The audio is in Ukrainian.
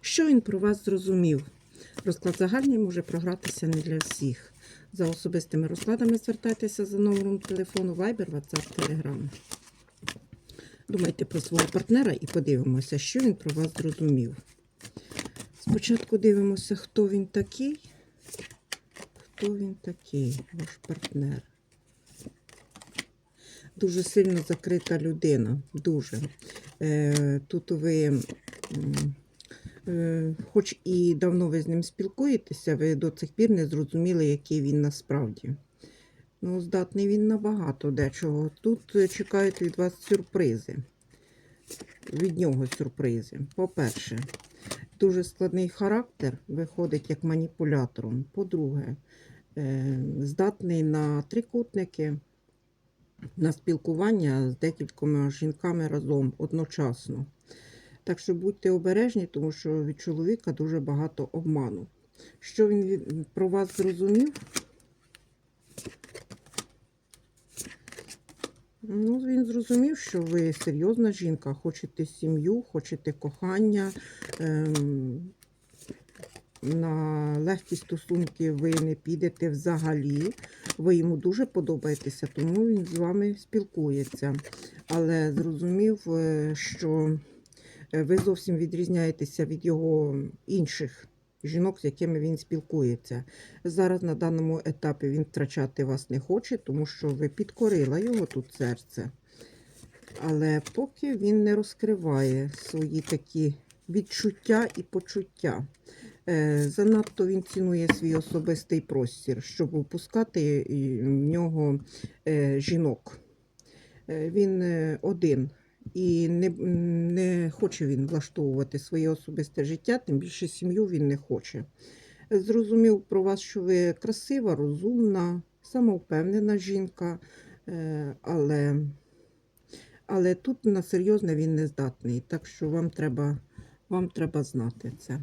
Що він про вас зрозумів? Розклад загальний може програтися не для всіх. За особистими розкладами звертайтеся за номером телефону Viber, WhatsApp, Telegram. Думайте про свого партнера і подивимося, що він про вас зрозумів. Спочатку дивимося, хто він такий. Хто він такий, ваш партнер? Дуже сильно закрита людина. Дуже. Е, тут ви, хоч і давно ви з ним спілкуєтеся, ви до цих пір не зрозуміли, який він насправді. Ну, здатний він на багато дечого. Тут е, чекають від вас сюрпризи. Від нього сюрпризи. По-перше, дуже складний характер виходить як маніпулятором. По-друге, е, здатний на трикутники, на спілкування з декількома жінками разом одночасно. Так що будьте обережні, тому що від чоловіка дуже багато обману. Що він про вас зрозумів? Ну, він зрозумів, що ви серйозна жінка, хочете сім'ю, хочете кохання. Ем, на легкі стосунки ви не підете взагалі. Ви йому дуже подобаєтеся, тому він з вами спілкується. Але зрозумів, е, що ви зовсім відрізняєтеся від його інших жінок, з якими він спілкується. Зараз на даному етапі він втрачати вас не хоче, тому що ви підкорила його тут серце. Але поки він не розкриває свої такі відчуття і почуття. Е, Занадто він цінує свій особистий простір, щоб впускати в нього е, жінок. Е, Він е, один і не, не хоче він влаштовувати своє особисте життя, тим більше сім'ю він не хоче. Зрозумів про вас, що ви красива, розумна, самовпевнена жінка, е, але, але тут на серйозне він не здатний. Так що вам треба, вам треба знати це.